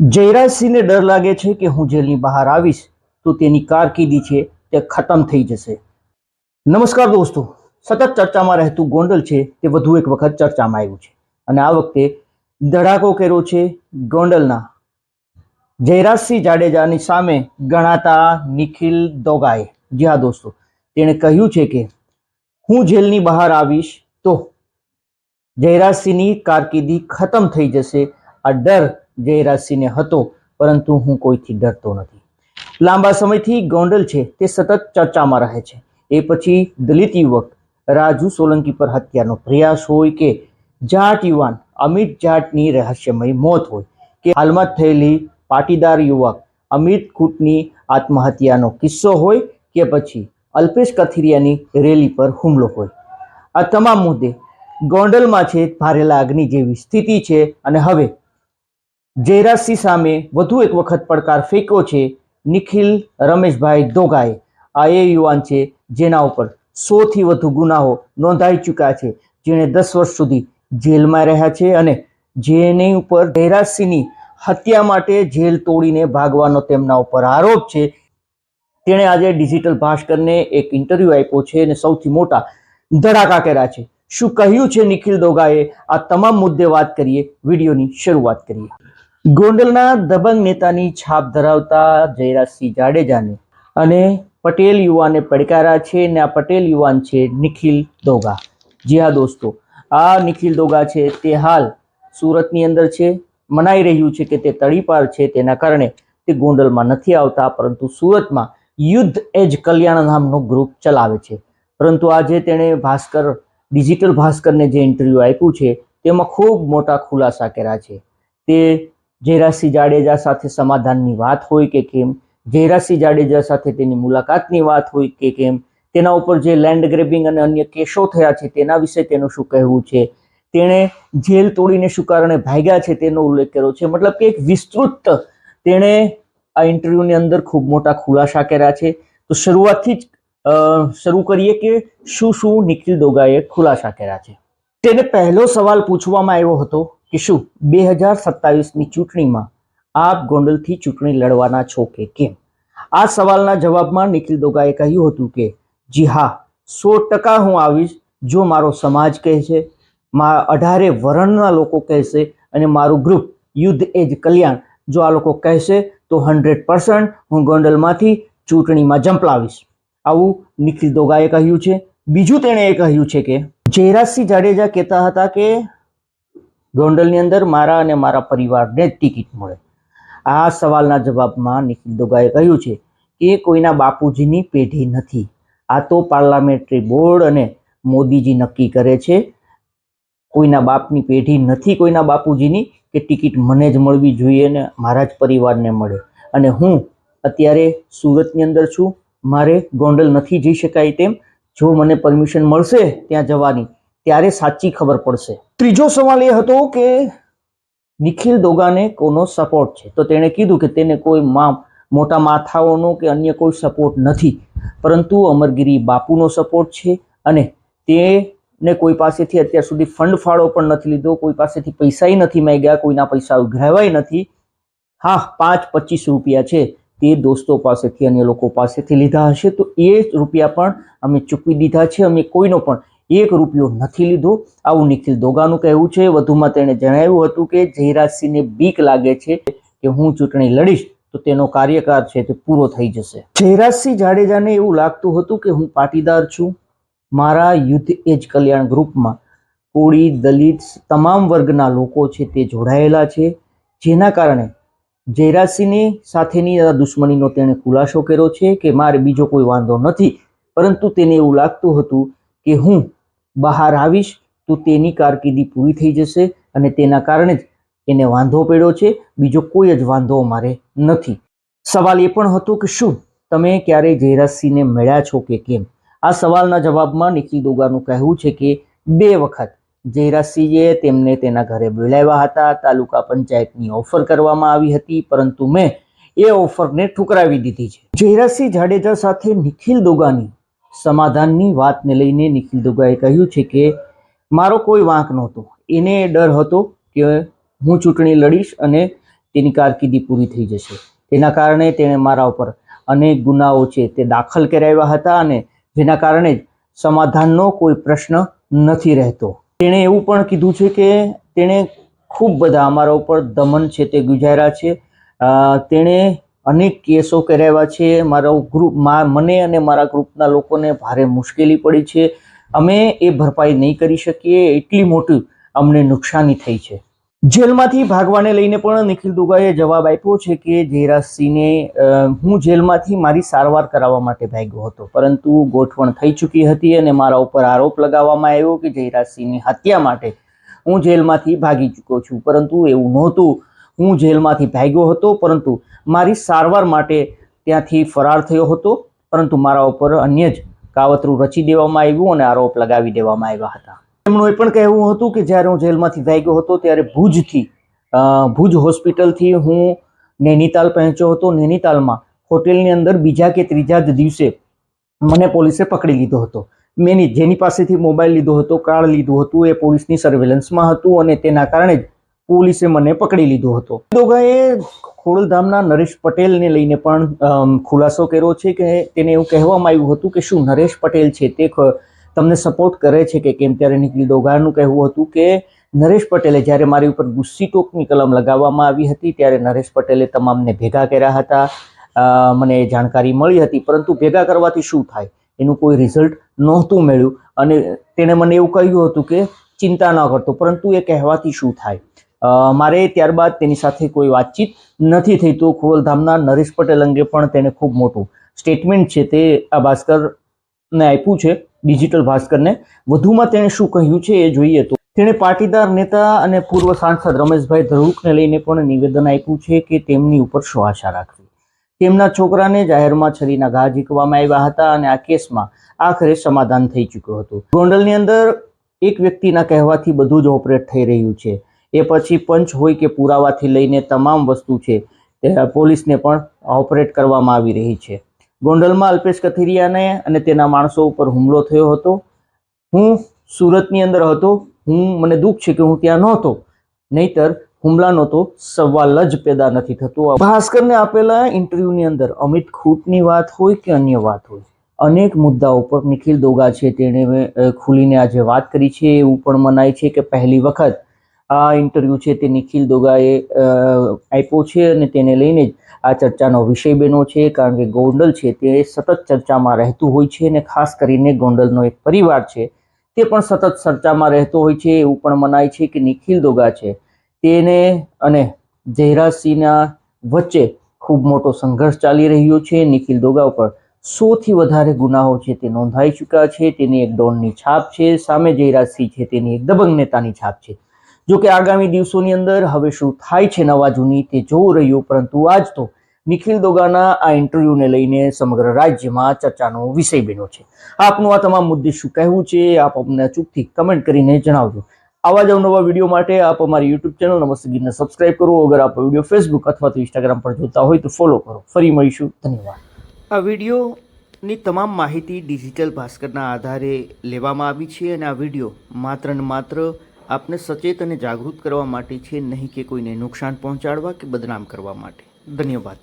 જયરાજસિંહને ડર લાગે છે કે હું જેલની બહાર આવીશ, તો તેની કારકિર્દી છે તે ખતમ થઈ જશે. નમસ્કાર દોસ્તો. સતત ચર્ચામાં રહેતું ગોંડલ છે તે વધુ એક વખત ચર્ચામાં આવ્યું છે. અને આ વખતે ધડાકો કર્યો છે ગોંડલના. જયરાજસિંહ જાડેજાની સામે ગણાતા નિખિલ દોગાએ. જી હા દોસ્તો. તેણે કહ્યું છે કે, હું જેલની બહાર આવીશ, તો જયરાજસિંહની કારકિર્દી ખતમ થઈ જશે. આ ડર જયરાજસિંહને હતો, પરંતુ હું કોઈથી ડરતો નથી. લાંબા સમયથી ગોંડલ છે તે સતત ચર્ચામાં રહે છે. એ પછી દલિત યુવક રાજુ સોલંકી પર હત્યાનો પ્રયાસ હોય કે જાટ યુવાન અમિત જાટની રહસ્યમય મોત હોય, કે હાલમાં થયેલી પાટીદાર યુવક અમિત કૂટની આત્મહત્યાનો કિસ્સો હોય, કે પછી અલ્પેશ કથિરિયાની રેલી પર હુમલો હોય. આ તમામ મુદ્દે ગોંડલમાં છે ભારે લાગણી જેવી સ્થિતિ છે અને હવે જયરાજસિંહ સામે વધુ એક વખત પડકાર ફેંક્યો છે નિખિલ રમેશભાઈ દોગાએ. આ એ યુવાન છે જેના ઉપર સોથી વધુ ગુનાઓ નોંધાઈ ચૂક્યા છે. જેણે દસ વર્ષ સુધી જેલમાં રહ્યા છે અને જેની ઉપર જયરાજસિંહની હત્યા માટે જેલ તોડીને ભાગવાનો તેમના ઉપર આરોપ છે. તેણે આજે ડિજિટલ ભાસ્કરને એક ઇન્ટરવ્યૂ આપ્યો છે અને સૌથી મોટા ધડાકા કર્યા છે. શું કહ્યું છે નિખિલ દોગાએ? આ તમામ મુદ્દે વાત કરીએ, વિડીયોની શરૂઆત કરીએ. ગોંડલના દબંગ નેતાની છાપ ધરાવતા જયરાજસિંહ જાડેજાને અને પટેલ યુવાને પડકારા છે અને આ પટેલ યુવાન છે નિખિલ દોગા. જી હા દોસ્તો, આ નિખિલ દોગા છે તે હાલ સુરતની અંદર છે. મનાઈ રહ્યું છે કે તે તળીપાર છે તેના કારણે તે ગોંડલમાં નથી આવતા, પરંતુ સુરતમાં યુદ્ધ એજ કલ્યાણ નામનું ગ્રુપ ચલાવે છે. પરંતુ આજે તેણે ભાસ્કર, ડિજિટલ ભાસ્કરને જે ઇન્ટરવ્યૂ આપ્યું છે તેમાં ખૂબ મોટા ખુલાસા કર્યા છે. તે જયરાજસિંહ જાડેજા સાથે સમાધાનની વાત હોય કે કેમ? ઝેરાસિંહ જાડેજા સાથે તેની મુલાકાતની વાત હોય કે કેમ? તેના ઉપર જે લેન્ડ ગ્રેબિંગ અને અન્ય કેસો થયા છે તેના વિશે તેનું શું કહેવું છે? તેણે જેલ તોડીને શું કારણે ભાગ્યા છે તેનો ઉલ્લેખ કર્યો છે. મતલબ કે એક વિસ્તૃત તેણે આ ઇન્ટરવ્યૂની અંદર ખૂબ મોટા ખુલાસા કર્યા છે. તો શરૂઆતથી જ શરૂ કરીએ કે શું શું નિખિલ દોગાએ ખુલાસા કર્યા છે? તેને પહેલો સવાલ પૂછવામાં આવ્યો હતો. કે શું બે હજાર સત્તાવીસની ચૂંટણીમાં આપ ગોંડલથી ચૂંટણી લડવાના છો કે કેમ? આ સવાલના જવાબમાં નિખિલ દોગાએ કહ્યું હતું કે, જી હા, સો ટકા હું આવીશ જો મારો સમાજ કહે છે મા, અઢારે વર્ણના લોકો કહેશે અને મારું ગ્રુપ યુદ્ધ એજ કલ્યાણ, જો આ લોકો કહેશે તો હંડ્રેડ પર્સન્ટ હું ગોંડલમાંથી ચૂંટણીમાં જંપલાવીશ. આવું નિખિલ દોગાએ કહ્યું છે. બીજું તેણે એ કહ્યું છે કે, જયરાજસિંહ જાડેજા કહેતા હતા કે ગોંડલની અંદર મારા અને મારા પરિવારને જ ટિકિટ મળે. આ સવાલના જવાબમાં નિખિલ દોગાએ કહ્યું છે કે કોઈના બાપુજીની પેઢી નથી. આ તો પાર્લામેન્ટરી બોર્ડ અને મોદીજી નક્કી કરે છે. કોઈના બાપની પેઢી નથી કોઈના બાપુજીની કે ટિકિટ મને જ મળવી જોઈએ ને મારા જ પરિવારને મળે. અને હું અત્યારે સુરતની અંદર છું. મારે ગોંડલ નથી જઈ શકાય તેમ. જો મને પરમિશન મળશે ત્યાં જવાની ત્યારે સાચી ખબર પડશે. ત્રીજો સવાલ એ હતો કે નિખિલ દોગાને કોનો સપોર્ટ છે? તો તેણે કીધું કે તેને કોઈ મા, મોટા માથાઓનો કે અન્ય કોઈ સપોર્ટ નથી. પરંતુ અમરગીરી બાપુનો સપોર્ટ છે અને તેને કોઈ પાસેથી અત્યાર સુધી ફંડ ફાળો પણ નથી લીધો, કોઈ પાસેથી પૈસાય નથી માંગ્યા, કોઈના પૈસા ઉઘરાવાય નથી. હા, પાંચ પચીસ રૂપિયા છે તે દોસ્તો પાસેથી, અન્ય લોકો પાસેથી લીધા હશે. તો એ રૂપિયા પણ અમે ચૂકવી દીધા છે, અમે કોઈનો પણ એક રૂપિયો નથી લીધો. આવું નિખિલ દોગાનું કહેવું છે. વધુમાં તેણે જણાવ્યું હતું કે જયરાજસિંહને બીક લાગે છે કે હું ચૂંટણી લડીશ, તો તેનો કાર્યકાળ છે તે પૂરો થઈ જશે. જયરાજસિંહ જાડેજાને એવું લાગતું હતું કે હું પાટીદાર છું. મારા યુદ્ધ એજ કલ્યાણ ગ્રુપમાં કોળી, દલિત તમામ વર્ગના લોકો છે તે જોડાયેલા છે. જેના કારણે જયરાજસિંહની સાથેની દુશ્મનીનો તેણે ખુલાસો કર્યો છે કે મારે બીજો કોઈ વાંધો નથી. પરંતુ તેને એવું લાગતું હતું કે હું બહાર આવીશ, તો તેની કારકિર્દી પૂરી થઈ જશે અને તેના કારણે જ એને વાંધો પડ્યો છે. બીજો કોઈ જ વાંધો અમારે નથી. સવાલ એ પણ હતો કે શું? તમે ક્યારેય જયરાજસિંહને મળ્યા છો કે કેમ? આ સવાલના જવાબમાં નિખિલ દોગાનું કહેવું છે કે બે વખત જયરાજસિંહે તેમને તેના ઘરે બોલાવ્યા હતા. તાલુકા પંચાયતની ઓફર કરવામાં આવી હતી, પરંતુ મેં એ ઓફરને ઠુકરાવી દીધી છે. જયરાજસિંહ જાડેજા સાથે નિખિલ દોગાની સમાધાનની વાતને લઈને નિખિલ દુગાએ કહ્યું છે કે મારો કોઈ વાંક નહોતો. એને ડર હતો કે હું ચૂંટણી લડીશ અને તેની કારકિર્દી પૂરી થઈ જશે. તેના કારણે તેણે મારા ઉપર અનેક ગુનાઓ છે તે દાખલ કરાવ્યા હતા અને જેના કારણે જ સમાધાનનો કોઈ પ્રશ્ન નથી રહેતો. તેણે એવું પણ કીધું છે કે તેણે ખૂબ બધા અમારા ઉપર દમન છે તે ગુજાર્યા છે. તેણે અનેક કેસો કરાવ્યા છે. મારો ગ્રુપ મને અને મારા ગ્રુપના લોકોને ભારે મુશ્કેલી પડી છે. અમે એ ભરપાઈ નહીં કરી શકીએ. એટલી મોટી અમને નુકસાની થઈ છે. જેલમાંથી ભાગવાને લઈને પણ નિખિલ દુગાએ જવાબ આપ્યો છે કે જયરાજસિંહને હું જેલમાંથી મારી સારવાર કરાવવા માટે ભાગ્યો હતો. પરંતુ ગોઠવણ થઈ ચૂકી હતી અને મારા ઉપર આરોપ લગાવવામાં આવ્યો કે જયરાજસિંહની હત્યા માટે હું જેલમાંથી ભાગી ચૂક્યો છું. પરંતુ એવું નહોતું. હું જેલમાંથી ભાગ્યો હતો, પરંતુ મારી સારવાર માટે ત્યાંથી ફરાર થયો હતો, પરંતુ મારા ઉપર અન્ય જ કાવતરું રચી દેવામાં આવ્યું અને આરોપ લગાવી દેવામાં આવ્યા હતા. એમનું એ પણ કહેવું હતું કે જ્યારે હું જેલમાંથી ભાગ્યો હતો, ત્યારે ભુજથી ભુજ હોસ્પિટલથી હું નૈનીતાલ પહોંચ્યો હતો. નૈનીતાલમાં હોટેલની અંદર બીજા કે ત્રીજા જ દિવસે મને પોલીસે પકડી લીધો હતો. મેંની જેની પાસેથી મોબાઈલ લીધો હતો, કાર્ડ લીધું હતું, એ પોલીસની સર્વેલન્સમાં હતું અને તેના કારણે જ પોલીસે મને પકડી લીધો હતો. દોગાએ ખોડલધામના નરેશ પટેલને લઈને પણ ખુલાસો કર્યો છે કે તેને એવું કહેવામાં આવ્યું હતું કે શું નરેશ પટેલ છે તે તમને સપોર્ટ કરે છે કે કેમ? ત્યારે નિખિલ દોગાનું કહેવું હતું કે, નરેશ પટેલે જ્યારે મારી ઉપર ગુસ્સી ટોકની કલમ લગાવવામાં આવી હતી, ત્યારે નરેશ પટેલે તમામને ભેગા કર્યા હતા. મને જાણકારી મળી હતી, પરંતુ ભેગા કરવાથી શું થાય? એનું કોઈ રિઝલ્ટ નહોતું મળ્યું. અને તેણે મને એવું કહ્યું હતું કે, ચિંતા ન કરતો, પરંતુ એ કહેવાથી શું થાય? મારે ત્યારબાદ તેની સાથે કોઈ વાતચીત નથી થઈ તો ખોવલધામના નરેશ પટેલ અંગે પણ તેને ખૂબ મોટું સ્ટેટમેન્ટ છે તે આ ભાસ્કરને આપ્યું છે ડિજિટલ ભાસ્કરને. વધુમાં તેણે શું કહ્યું છે એ જોઈએ તો તેણે પાટીદાર નેતા અને પૂર્વ સાંસદ રમેશભાઈ ધરૂકને લઈને પણ નિવેદન આપ્યું છે કે તેમની ઉપર શું આશા રાખવી. તેમના છોકરાને જાહેરમાં છરીના ઘા ઝીકવામાં આવ્યા હતા અને આ કેસમાં આખરે સમાધાન થઈ ચૂક્યું હતું. ગોંડલની અંદર એક વ્યક્તિના કહેવાથી બધું જ ઓપરેટ થઈ રહ્યું છે. એ પછી પંચ હોય કે પુરાવાથી લઈને તમામ વસ્તુ છે, તે પોલીસને પણ ઓપરેટ કરવામાં આવી રહી છે. ગોંડલમાં અલ્પેશ કથિરિયાને અને તેના માણસો ઉપર હુમલો થયો હતો. હું સુરતની અંદર હતો. હું, મને દુઃખ છે કે હું ત્યાં નહોતો. નહીતર હુમલાનો તો સવાલ જ પેદા નથી થતો. ભાસ્કરને આપેલા ઇન્ટરવ્યૂની અંદર અમિત ખૂટની વાત હોય કે અન્ય વાત હોય? અનેક મુદ્દાઓ પર નિખિલ દોગા છે. તેણે ખુલીને આજે વાત કરી છે. એવું પણ મનાય છે કે પહેલી વખત આ ઇન્ટરવ્યૂ છે તે નિખિલ દોગાએ આપ્યો છે અને તેને લઈને જ આ ચર્ચાનો વિષય બન્યો છે કારણ કે ગોંડલ છે તે સતત ચર્ચામાં રહેતું હોય છે અને ખાસ કરીને ગોંડલનો એક પરિવાર છે તે પણ સતત ચર્ચામાં રહેતો હોય છે એવું પણ મનાય છે કે નિખિલ દોગા છે. તેને અને જહેરાસિંહના વચ્ચે ખૂબ મોટો સંઘર્ષ ચાલી રહ્યો છે. નિખિલ દોગા ઉપર સોથી વધારે ગુનાઓ છે તે નોંધાઈ ચૂક્યા છે. તેની એક ડોનની છાપ છે. સામે જયરાજસિંહ છે તેની એક દબંગ નેતાની છાપ છે. જો કે આગામી દિવસોની અંદર હવે શું થાય છે નવા જૂની તે જોવું રહ્યું, પરંતુ આજ તો નિખિલ દોગાના આ ઇન્ટરવ્યૂને લઈને સમગ્ર રાજ્યમાં ચર્ચાનો વિષય બન્યો છે. આપનું આ તમામ મુદ્દે શું કહેવું છે આપ અમને અચૂકથી કમેન્ટ કરીને જણાવજો. આવા જ અવનવા વીડિયો માટે આપ અમારી યુટ્યુબ ચેનલ નમસ્તે ગીરને સબસ્ક્રાઇબ કરો. અગર આપ વીડિયો ફેસબુક અથવા તો ઇન્સ્ટાગ્રામ પર જોતા હોય તો ફોલો કરો. ફરી મળીશું. ધન્યવાદ. આ વિડીયોની તમામ માહિતી ડિજિટલ ભાસ્કરના આધારે લેવામાં આવી છે અને આ વીડિયો માત્ર ને માત્ર આપને સચેત અને જાગૃત કરવા માટે છે, નહીં કે કોઈને નુકસાન પહોંચાડવા કે બદનામ કરવા માટે. ધન્યવાદ.